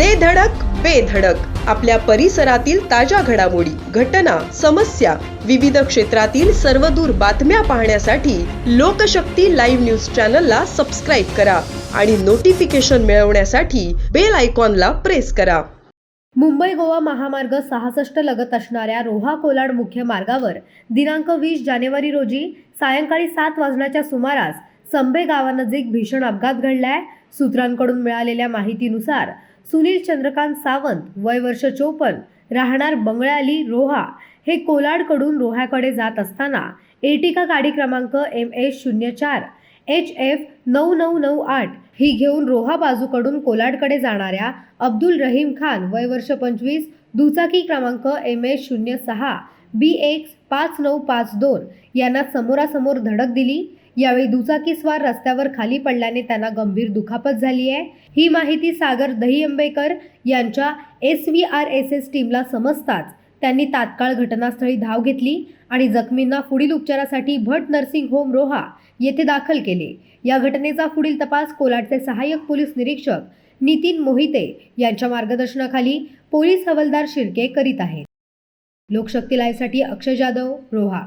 दे धडक बेधडक आपल्या परिसरातील ताज्या घडामोडी घटना समस्या विविध क्षेत्रातील सर्वदूर बातम्या पाहण्यासाठी लोकशक्ती लाईव्ह न्यूज चॅनलला सबस्क्राईब करा आणि नोटिफिकेशन मिळवण्यासाठी बेल आयकॉनला प्रेस करा. मुंबई गोवा महामार्ग सहासष्ट लगत असणाऱ्या रोहा कोलाड मुख्य मार्गावर दिनांक वीस जानेवारी रोजी सायंकाळी सात वाजण्याच्या सुमारास संबे गावानजीक भीषण अपघात घडलाय. सूत्रांकडून मिळालेल्या माहितीनुसार सुनील चंद्रकांत सावंत वय वर्ष चोपन्न राहणार बंगळ्याली रोहा हे कोलाडकडून रोह्याकडे जात असताना एटिका गाडी क्रमांक एम एस शून्य चार एच एफ नऊ नऊ नऊ आठ ही घेऊन रोहा बाजूकडून कोलाडकडे जाणाऱ्या अब्दुल रहीम खान वय वर्ष पंचवीस दुचाकी क्रमांक एम एस शून्य सहा बी एक्स पाच नऊ पाच दोन यांना समोरासमोर धडक दिली. यावेळी दुचाकीस्वार रस्त्यावर खाली पडल्याने त्यांना गंभीर दुखापत झाली आहे. ही माहिती सागर दहीअंबेकर यांच्या S V R S S टीमला समजताच त्यांनी तात्काळ घटनास्थळी धाव घेतली आणि जखमींना पुढील उपचारासाठी भट नर्सिंग होम रोहा येथे दाखल केले. या घटनेचा पुढील तपास कोलाडचे सहाय्यक पोलीस निरीक्षक नितीन मोहिते यांच्या मार्गदर्शनाखाली पोलीस हवालदार शिर्के करीत आहेत. लोकशक्ती लाईव्हसाठी अक्षय जाधव रोहा.